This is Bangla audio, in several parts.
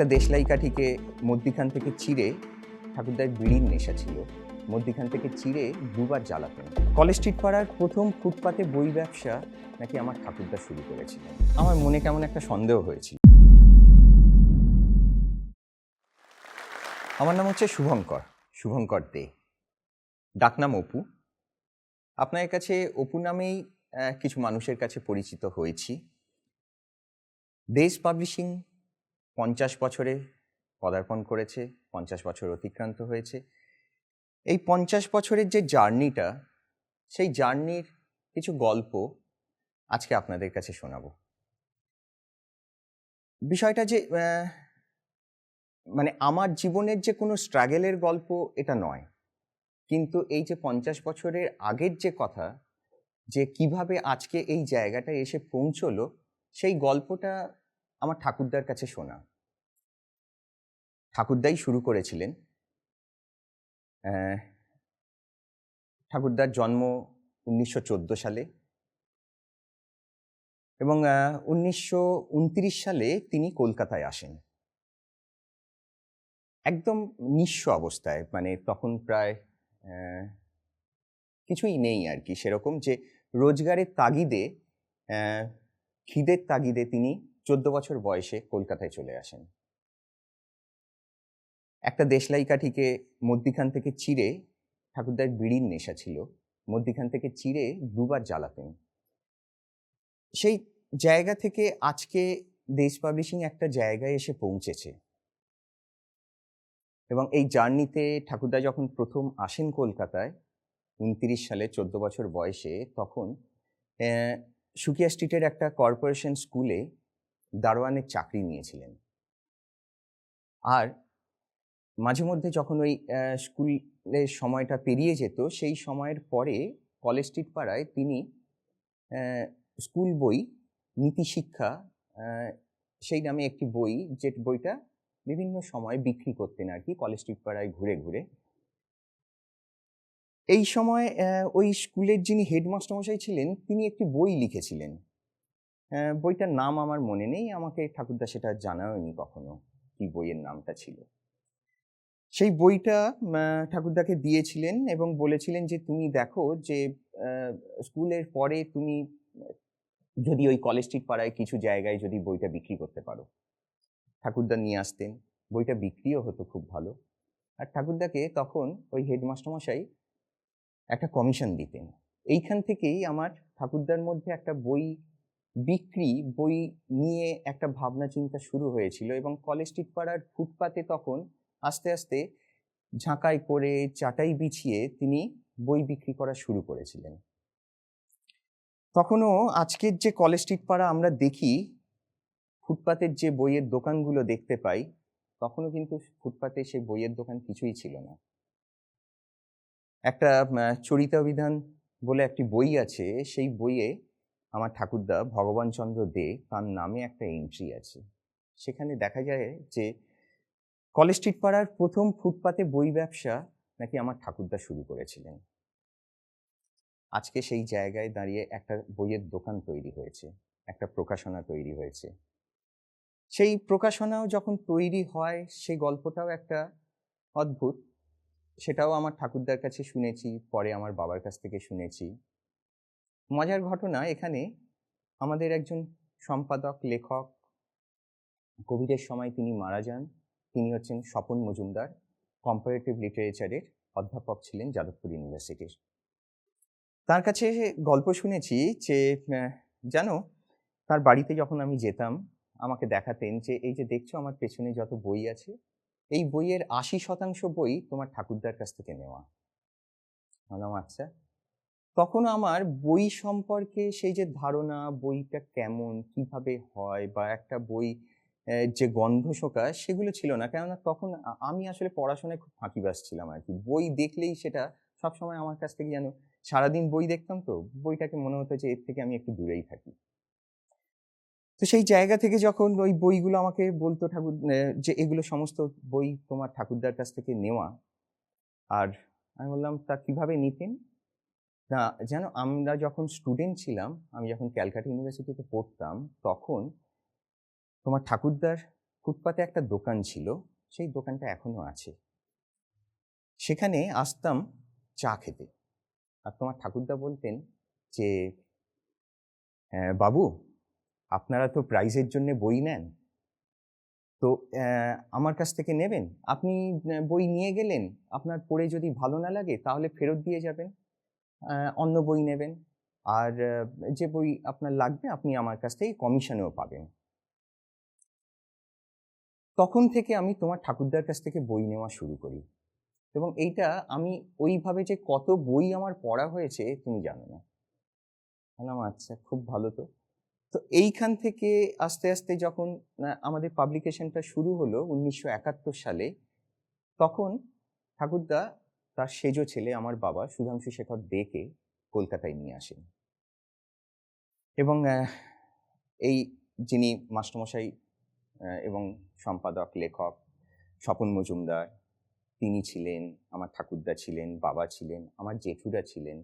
একটা দেশলাই কাঠিকে মধ্যিখান থেকে চিড়ে ঠাকুরদার বিড়ির নেশা ছিল। মধ্যিখান থেকে চিড়ে দুবার জ্বালাতেন। কলেজ স্ট্রিট পাড়ার প্রথম ফুটপাতে বই ব্যবসা নাকি আমার ঠাকুরদা শুরু করেছিলেন। আমার মনে কেমন একটা সন্দেহ হয়েছিল। আমার নাম হচ্ছে শুভঙ্কর শুভঙ্কর দে। ডাকনাম অপু। আপনার কাছে অপু নামেই কিছু মানুষের কাছে পরিচিত হয়েছি। দেশ পাবলিশিং পঞ্চাশ বছরে পদার্পণ করেছে, পঞ্চাশ বছর অতিক্রান্ত হয়েছে। এই পঞ্চাশ বছরের যে জার্নিটা, সেই জার্নির কিছু গল্প আজকে আপনাদের কাছে শোনাবো। বিষয়টা যে মানে আমার জীবনের যে কোনো স্ট্রাগেলের গল্প এটা নয়। কিন্তু এই যে পঞ্চাশ বছরের আগের যে কথা, যে কীভাবে আজকে এই জায়গাটা এসে পৌঁছলো, সেই গল্পটা আমার ঠাকুরদার কাছে শোনা। ঠাকুরদাই শুরু করেছিলেন। ঠাকুরদার জন্ম উনিশশো চোদ্দ সালে এবং উনিশশো উনত্রিশ সালে তিনি কলকাতায় আসেন। একদম নিঃস্ব অবস্থায় মানে তখন প্রায় কিছুই নেই আর কি সেরকম যে রোজগারের তাগিদে খিদের তাগিদে তিনি চোদ্দ বছর বয়সে কলকাতায় চলে আসেন। একটা দেশলাই কাঠিকে মধ্যিখান থেকে চিড়ে ঠাকুরদার বিড়ির নেশা ছিল, মধ্যিখান থেকে চিড়ে দুবার জ্বালাতেন। সেই জায়গা থেকে আজকে দেশ পাবলিশিং একটা জায়গায় এসে পৌঁছেছে। এবং এই জার্নিতে ঠাকুরদা যখন প্রথম আসেন কলকাতায়, উনত্রিশ সালে চোদ্দ বছর বয়সে, তখন সুকিয়া স্ট্রিটের একটা কর্পোরেশন স্কুলে দারোয়ানের চাকরি নিয়েছিলেন। আর মাঝে মধ্যে যখন ওই স্কুলের সময়টা পেরিয়ে যেত সেই সময়ের পরে কলেজ স্ট্রিট পাড়ায় তিনি স্কুল বই নীতিশিক্ষা আহ, সেই নামে একটি বই যে বইটা বিভিন্ন সময় বিক্রি করতেন আর কি কলেজ স্ট্রিট পাড়ায় ঘুরে ঘুরে। এই সময় ওই স্কুলের যিনি হেডমাস্টার মশাই ছিলেন তিনি একটি বই লিখেছিলেন। বইটার নাম আমার মনে নেই আমাকে ঠাকুরদা সেটা জানায়নি কখনো কি বইয়ের নামটা ছিল। সেই বইটা ঠাকুরদাকে দিয়েছিলেন এবং বলেছিলেন যে, তুমি দেখো যে স্কুলের পরে তুমি, যদি ওই কলেজ স্ট্রিট পাড়ায় কিছু জায়গায় যদি বইটা বিক্রি করতে পারো। ঠাকুরদা নিয়ে আসতেন। বইটা বিক্রিও হতো খুব ভালো। আর ঠাকুরদাকে তখন ওই হেডমাস্টার মশাই একটা কমিশন দিতেন। এইখান থেকেই আমার ঠাকুরদার মধ্যে একটা বই বিক্রি, বই নিয়ে একটা ভাবনা চিন্তা শুরু হয়েছিল এবং কলেজ স্ট্রিট পাড়ার ফুটপাতে তখন আস্তে আস্তে ঝাঁকাই করে চাটাই বিছিয়ে তিনি বই বিক্রি করা শুরু করেছিলেন। তখনও আজকের যে কলেজ স্ট্রিট পাড়া আমরা দেখি ফুটপাতের যে বইয়ের দোকানগুলো দেখতে পাই তখনও কিন্তু ফুটপাতে সেই বইয়ের দোকান কিছুই ছিল না। একটা আহ, চরিতাভিধান বলে একটি বই আছে সেই বইয়ে আমার ঠাকুরদা ভগবানচন্দ্র দে তার নামে একটা এন্ট্রি আছে। সেখানে দেখা যায় যে কলেজ স্ট্রিট পাড়ার প্রথম ফুটপাতে বই ব্যবসা নাকি আমার ঠাকুরদা শুরু করেছিলেন। আজকে সেই জায়গায় দাঁড়িয়ে একটা বইয়ের দোকান তৈরি হয়েছে, একটা প্রকাশনা তৈরি হয়েছে। সেই প্রকাশনাও যখন তৈরি হয়, সেই গল্পটাও একটা অদ্ভুত। সেটাও আমার ঠাকুরদার কাছে শুনেছি, পরে আমার বাবার কাছ থেকে শুনেছি। মজার ঘটনা এখানে আমাদের একজন সম্পাদক, লেখক কোভিডের সময় তিনি মারা যান। তিনি হচ্ছেন স্বপন মজুমদার কম্পারেটিভ লিটারেচারের অধ্যাপক ছিলেন যাদবপুর ইউনিভার্সিটির তার কাছে গল্প শুনেছি যে জানো, তার বাড়িতে যখন আমি যেতাম, আমাকে দেখাতেন যে, এই যে দেখছ আমার পেছনে যত বই আছে, এই বইয়ের আশি শতাংশ বই তোমার ঠাকুরদার কাছ থেকে নেওয়া। বললাম আচ্ছা। তখন আমার বই সম্পর্কে সেই যে ধারণা, বইটা কেমন, কীভাবে হয় বা একটা বই যে গন্ধ শোকা সেগুলো ছিল না। কেননা তখন আমি আসলে পড়াশোনায় খুব ফাঁকিবাজ ছিলাম আর কি। বই দেখলেই সেটা সবসময় আমার কাছ থেকে যেন সারাদিন বই দেখতাম তো, বইটাকে মনে হতো যে এর থেকে আমি একটু দূরেই থাকি। তো সেই জায়গা থেকে যখন ওই বইগুলো আমাকে বলতো ঠাকুর যে এগুলো সমস্ত বই তোমার ঠাকুরদার কাছ থেকে নেওয়া, আর আমি বললাম, তা কীভাবে নিতেন? না যেন আমরা যখন স্টুডেন্ট ছিলাম, আমি যখন ক্যালকাটা ইউনিভার্সিটিতে পড়তাম, তখন তোমার ঠাকুরদার ফুটপাতে একটা দোকান ছিল সেই দোকানটা এখনও আছে। সেখানে আসতাম চা খেতে। আর তোমার ঠাকুরদা বলতেন যে "আহ, বাবু আপনারা তো প্রাইজের জন্য বই নেন। তো আমার কাছ থেকে নেবেন। আপনি বই নিয়ে গেলেন। আপনার পড়ে যদি ভালো না লাগে তাহলে ফেরত দিয়ে যাবেন। অন্য বই নেবেন। আর যে বই আপনার লাগবে আপনি আমার কাছ থেকে কমিশনেও পাবেন। তখন থেকে আমি তোমার ঠাকুরদার কাছ থেকে বই নেওয়া শুরু করি। এবং এইটা আমি ওইভাবে যে কত বই আমার পড়া হয়েছে তুমি জানো না। বললাম আচ্ছা খুব ভালো তো। তো এইখান থেকে আস্তে আস্তে যখন আমাদের পাবলিকেশনটা শুরু হলো উনিশশো একাত্তর সালে তখন ঠাকুরদা তার সেজ ছেলে আমার বাবা সুধাংশু শেখর দেকে কলকাতায় নিয়ে আসেন। এবং এই যিনি মাস্টারমশাই আহ, এবং সম্পাদক, লেখক স্বপন মজুমদার, তিনি ছিলেন, আমার ঠাকুরদা ছিলেন, বাবা ছিলেন, আমার জেঠুরা ছিলেন।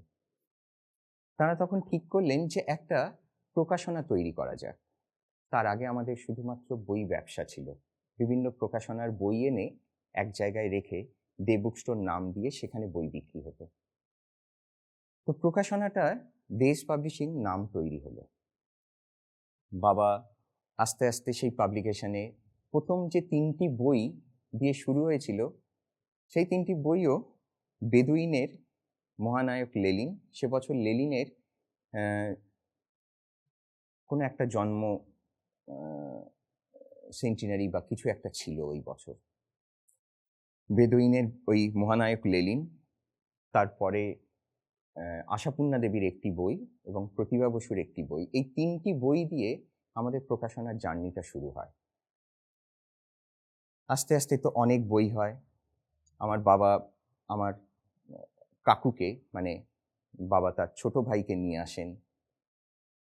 তারা তখন ঠিক করলেন যে একটা প্রকাশনা তৈরি করা যাক। তার আগে আমাদের শুধুমাত্র বই ব্যবসা ছিল। বিভিন্ন প্রকাশনার বই এনে এক জায়গায় রেখে দে বুক স্টোর নাম দিয়ে সেখানে বই বিক্রি হতো। তো প্রকাশনাটা দেশ পাবলিশিং নাম তৈরি হলো। বাবা আস্তে আস্তে সেই পাবলিকেশনে প্রথম যে তিনটি বই দিয়ে শুরু হয়েছিল, সেই তিনটি বইও বেদুইনের মহানায়ক লেলিন। সে বছর লেলিনের কোনো একটা জন্ম সেন্টিনারি বা কিছু একটা ছিল ওই বছর। বেদুইনের ওই মহানায়ক লেলিন, তারপরে আশাপূর্ণা দেবীর একটি বই এবং প্রতিভা বসুর একটি বই। এই তিনটি বই দিয়ে আমাদের প্রকাশনার জার্নিটা শুরু হয়। আস্তে আস্তে তো অনেক বই হয়। আমার বাবা, আমার কাকুকে মানে বাবা তার ছোট ভাইকে নিয়ে আসেন।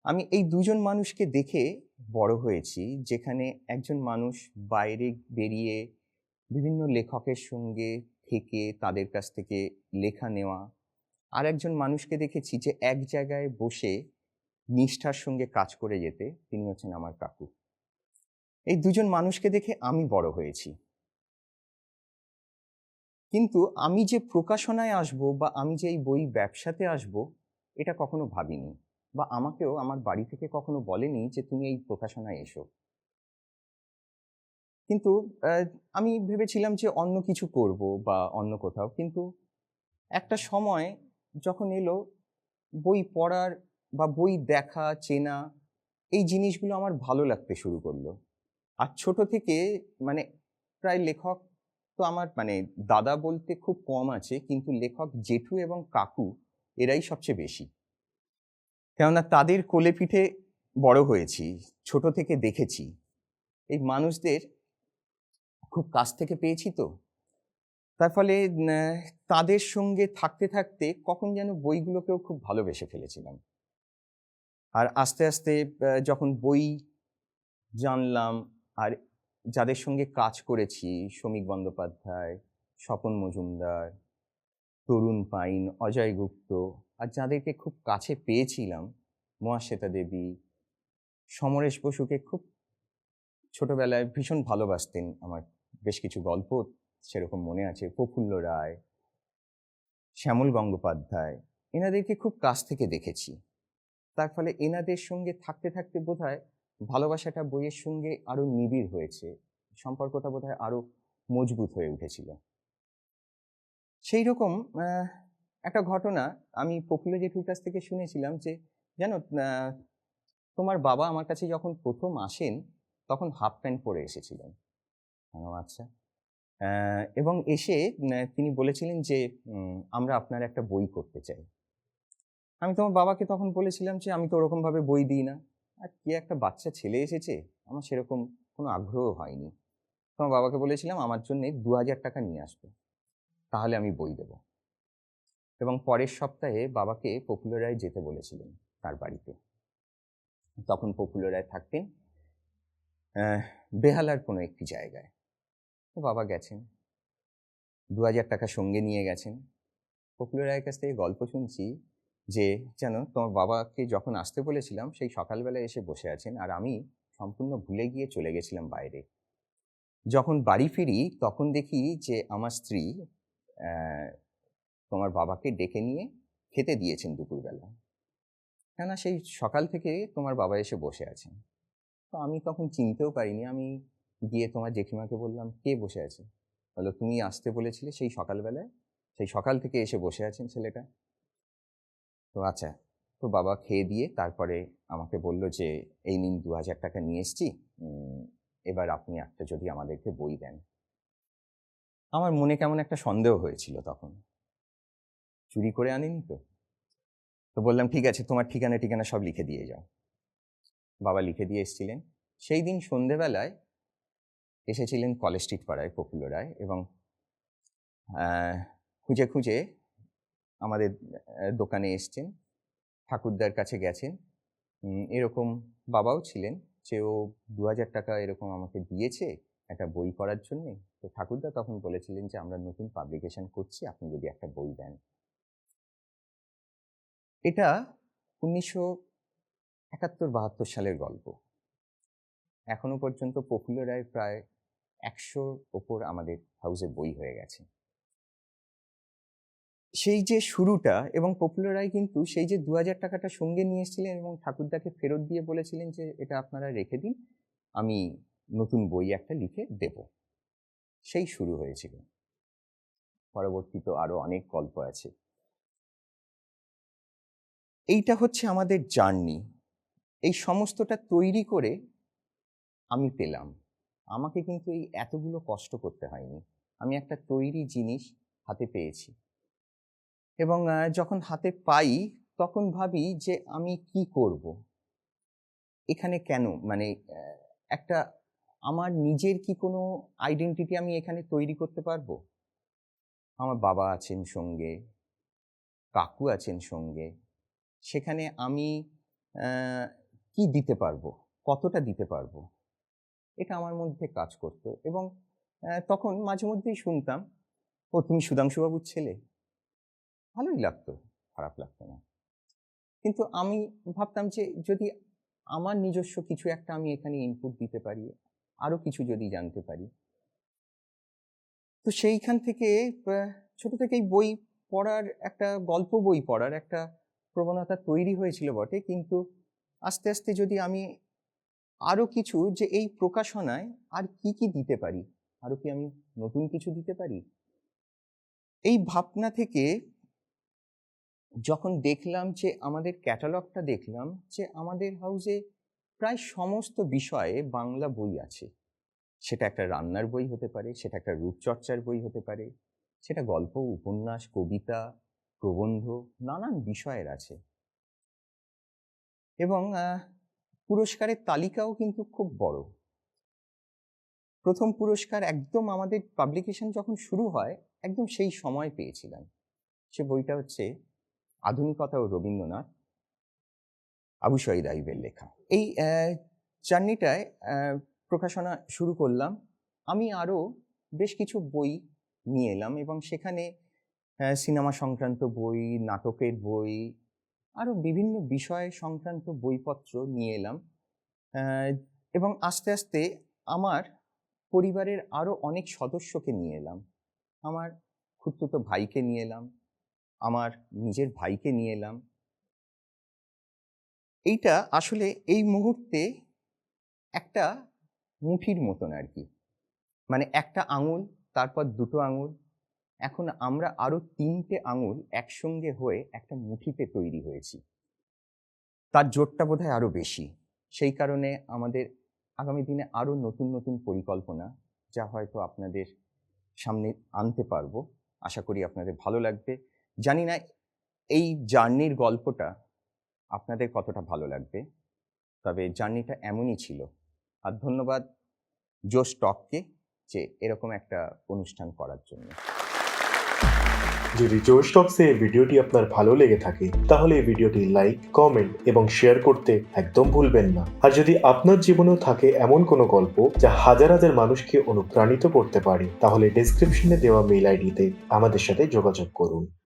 আমি এই দুজন মানুষকে দেখে বড় হয়েছি, যেখানে একজন মানুষ বাইরে বেরিয়ে বিভিন্ন লেখকের সঙ্গে থেকে তাদের কাছ থেকে লেখা নেওয়া, আর একজন মানুষকে দেখেছি যে এক জায়গায় বসে নিষ্ঠার সঙ্গে কাজ করে যেতে তিনি হচ্ছেন আমার কাকু। এই দুজন মানুষকে দেখে আমি বড় হয়েছি। কিন্তু আমি যে প্রকাশনায় আসব বা আমি যে এই বই ব্যবসাতে আসব, এটা কখনো ভাবিনি বা আমাকেও আমার বাড়ি থেকে কখনো বলেনি যে তুমি এই প্রকাশনায় এসো। কিন্তু আমি ভেবেছিলাম যে অন্য কিছু করব বা অন্য কোথাও। কিন্তু একটা সময় যখন এলো, বই পড়ার বা বই দেখা, চেনা, এই জিনিসগুলো আমার ভালো লাগতে শুরু করল। আর ছোট থেকে মানে প্রায় লেখক তো আমার মানে দাদা বলতে খুব কম আছে, কিন্তু লেখক জেঠু এবং কাকু এরাই সবচেয়ে বেশি। কেননা তাদের কোলে পিঠে বড় হয়েছি, ছোট থেকে দেখেছি। এই মানুষদের খুব কাছ থেকে পেয়েছি তো। তার ফলে তাদের সঙ্গে থাকতে থাকতে কখন যেন বইগুলোকেও খুব ভালোবেসে ফেলেছিলাম। আর আস্তে আস্তে যখন বই জানলাম আর যাদের সঙ্গে কাজ করেছি, শ্রমিক বন্দ্যোপাধ্যায়, স্বপন মজুমদার, তরুণ পাইন, অজয় গুপ্ত, আর যাদেরকে খুব কাছে পেয়েছিলাম, মহাশ্বেতা দেবী, সমরেশ বসুকে খুব ছোটবেলায় ভীষণ ভালোবাসতেন আমার বেশ কিছু গল্প সেরকম মনে আছে। প্রফুল্ল রায়, শ্যামল গঙ্গোপাধ্যায়, এনাদেরকে খুব কাছ থেকে দেখেছি। তার ফলে এনাদের সঙ্গে থাকতে থাকতে বোধহয় ভালোবাসাটা বইয়ের সঙ্গে আরও নিবিড় হয়েছে। সম্পর্কটা বোধ হয় আরও মজবুত হয়ে উঠেছিল। সেই রকম একটা ঘটনা আমি প্রফুল্ল জেঠুর কাছ থেকে শুনেছিলাম যে আহ, তোমার বাবা আমার কাছে যখন প্রথম আসেন তখন হাফ প্যান্ট পরে এসেছিলেন। আচ্ছা। এবং এসে তিনি বলেছিলেন যে আমরা আপনার একটা বই করতে চাই। আমি তোমার বাবাকে তখন বলেছিলাম যে, আমি তো ওরকম ভাবে বই দিই না। আর কি একটা বাচ্চা ছেলে এসেছে, আমার সেরকম কোনো আগ্রহ হয়নি। তোমার বাবাকে বলেছিলাম, আমার জন্য দু হাজার টাকা নিয়ে আসবে, তাহলে আমি বই দেব। এবং পরের সপ্তাহে বাবাকে প্রফুল্ল রায় যেতে বলেছিলেন তার বাড়িতে। তখন প্রফুল্ল রায় থাকতেন বেহালার কোনো একটি জায়গায়। তো বাবা গেছেন দু হাজার টাকা সঙ্গে নিয়ে গেছেন। প্রফুল্ল রায়ের কাছ থেকে গল্প শুনছি যে, যেন তোমার বাবাকে যখন আসতে বলেছিলাম, সেই সকালবেলা এসে বসে আছেন আর আমি সম্পূর্ণ ভুলে গিয়ে চলে গেছিলাম বাইরে। যখন বাড়ি ফিরি, তখন দেখি যে, আমার স্ত্রী তোমার বাবাকে ডেকে নিয়ে খেতে দিয়েছেন দুপুরবেলা। কেননা সেই সকাল থেকে তোমার বাবা এসে বসে আছেন। তো আমি তখন চিনতেও পারিনি। আমি গিয়ে তোমার জেঠিমাকে বললাম, কে বসে আছে? বলো তুমি আসতে বলেছিলে সেই সকালবেলায়? সেই সকাল থেকে এসে বসে আছেন ছেলেটা। তো আচ্ছা তো বাবা খেয়ে দিয়ে তারপরে আমাকে বলল যে, এই নিন দু হাজার টাকা নিয়ে এসছি এবার আপনি একটা যদি আমাদেরকে বই দেন। আমার মনে কেমন একটা সন্দেহ হয়েছিল তখন। চুরি করে আনিনি তো। তো বললাম, ঠিক আছে, তোমার ঠিকানা ঠিকানা সব লিখে দিয়ে যাও। বাবা লিখে দিয়ে এসেছিলেন। সেই দিন সন্ধেবেলায় এসেছিলেন কলেজ স্ট্রিট পাড়ায় প্রফুল্ল রায় এবং খুঁজে খুঁজে আমাদের দোকানে এসছেন। ঠাকুরদার কাছে গেছেন। এরকম বাবাও ছিলেন। যে ও দু হাজার টাকা এরকম আমাকে দিয়েছে একটা বই করার জন্যে। তো ঠাকুরদা তখন বলেছিলেন যে, আমরা নতুন পাবলিকেশন করছি, আপনি যদি একটা বই দেন। এটা উনিশশো একাত্তর বাহাত্তর সালের গল্প। এখনও পর্যন্ত প্রফুল্ল রায় প্রায় একশোর ওপর আমাদের হাউসে বই হয়ে গেছে। সেই যে শুরুটা এবং প্রফুল্ল রায় কিন্তু সেই যে দু হাজার টাকাটা সঙ্গে নিয়ে এসেছিলেন এবং ঠাকুরদাকে ফেরত দিয়ে বলেছিলেন যে এটা আপনারা রেখে দিন, আমি নতুন বই একটা লিখে দেব। সেই শুরু হয়েছিল। পরবর্তী তো আরও অনেক গল্প আছে। এইটা হচ্ছে আমাদের জার্নি। এই সমস্তটা তৈরি করে আমি পেলাম। আমাকে কিন্তু এই এতগুলো কষ্ট করতে হয়নি। আমি একটা তৈরি জিনিস হাতে পেয়েছি। এবং যখন হাতে পাই, তখন ভাবি যে আমি কি করব? এখানে কেন? মানে একটা আমার নিজের কি কোনো আইডেন্টিটি আমি এখানে তৈরি করতে পারব? আমার বাবা আছেন সঙ্গে, কাকু আছেন সঙ্গে, সেখানে আমি কি দিতে পারব? কতটা দিতে পারব? এটা আমার মধ্যে কাজ করতো এবং তখন মাঝে মধ্যেই শুনতাম, ও, তুমি সুধাংশুবাবুর ছেলে? ভালোই লাগতো, খারাপ লাগতো না। কিন্তু আমি ভাবতাম যে যদি আমার নিজস্ব কিছু একটা আমি এখানে ইনপুট দিতে পারি আরও কিছু যদি জানতে পারি। তো সেইখান থেকে ছোট থেকেই বই পড়ার একটা, গল্প বই পড়ার একটা প্রবণতা তৈরি হয়েছিল বটে। কিন্তু আস্তে আস্তে যদি আমি আরও কিছু যে এই প্রকাশনায় আর কি কি দিতে পারি আরও কি আমি নতুন কিছু দিতে পারি? এই ভাবনা থেকে যখন দেখলাম যে আমাদের ক্যাটালগটা দেখলাম যে আমাদের হাউসে প্রায় সমস্ত বিষয়ে বাংলা বই আছে। সেটা একটা রান্নার বই হতে পারে, সেটা একটা রূপচর্চার বই হতে পারে, সেটা গল্প, উপন্যাস, কবিতা, প্রবন্ধ, নানান বিষয়ের আছে। এবং পুরস্কারের তালিকাও কিন্তু খুব বড়। প্রথম পুরস্কার একদম আমাদের পাবলিকেশন যখন শুরু হয়, একদম সেই সময় পেয়েছিলাম। সে বইটা হচ্ছে আধুনিকতা ও রবীন্দ্রনাথ আবু শহীদ আইবের লেখা। এই জার্নিটায় প্রকাশনা শুরু করলাম। আমি আরও বেশ কিছু বই নিয়ে এলাম এবং সেখানে সিনেমা সংক্রান্ত বই, নাটকের বই আরও বিভিন্ন বিষয় সংক্রান্ত বইপত্র নিয়ে এলাম। এবং আস্তে আস্তে আমার পরিবারের আরও অনেক সদস্যকে নিয়ে এলাম। আমার খুঁড়তুতো ভাইকে নিয়ে এলাম। আমার নিজের ভাইকে নিয়ে এলাম। এইটা আসলে এই মুহূর্তে একটা মুঠির মতন আর কি। মানে একটা আঙুল, তারপর দুটো আঙুল। এখন আমরা আরও তিনটে আঙুল একসঙ্গে হয়ে একটা মুঠিতে তৈরি হয়েছি। তার জোরটা বোধহয় আরও বেশি। সেই কারণে আমাদের আগামী দিনে আরও নতুন নতুন পরিকল্পনা যা হয়তো আপনাদের সামনে আনতে পারব। আশা করি আপনাদের ভালো লাগবে। জানি না, এই জার্নির গল্পটা আপনাদের কতটা ভালো লাগবে, তবে জার্নিটা এমনই ছিল। আর ধন্যবাদ জোস টককে যে এরকম একটা অনুষ্ঠান করার জন্য। যদি জোশ টক্সে ভিডিওটি আপনার ভালো লেগে থাকে, তাহলে এই ভিডিওটি লাইক, কমেন্ট এবং শেয়ার করতে একদম ভুলবেন না। আর যদি আপনার জীবনেও থাকে এমন কোনো গল্প যা হাজার হাজার মানুষকে অনুপ্রাণিত করতে পারে, তাহলে ডেসক্রিপশনে দেওয়া মেল আইডিতে আমাদের সাথে যোগাযোগ করুন।